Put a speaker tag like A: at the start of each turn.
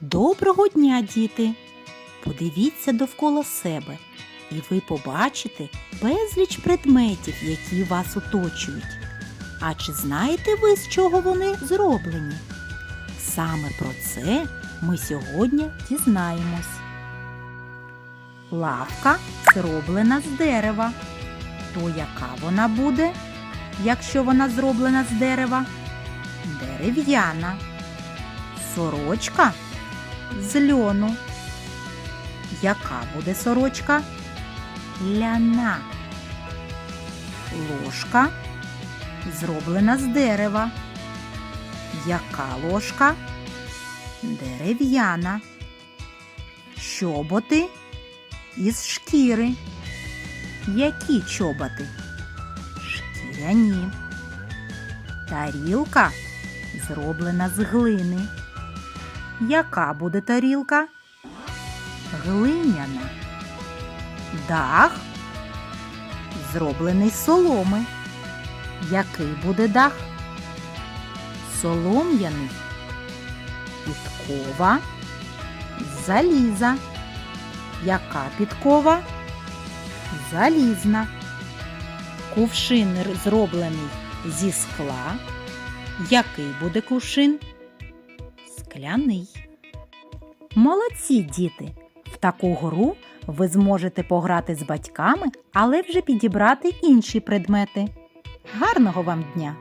A: Доброго дня, діти! Подивіться довкола себе, і ви побачите безліч предметів, які вас оточують. А чи знаєте ви, з чого вони зроблені? Саме про це ми сьогодні дізнаємось. Лавка зроблена з дерева. То яка вона буде, якщо вона зроблена з дерева? Дерев'яна. Сорочка з льону. Яка буде сорочка? Ляна. Ложка зроблена з дерева. Яка ложка? Дерев'яна. Чоботи із шкіри. Які чоботи? Шкіряні. Тарілка зроблена з глини. Яка буде тарілка? Глиняна. Дах зроблений з соломи. Який буде дах? Солом'яний. Підкова заліза. Яка підкова? Залізна. Кувшин зроблений зі скла. Який буде кувшин? Скляний. Молодці, діти! В таку гру ви зможете пограти з батьками, але вже підібрати інші предмети. Гарного вам дня!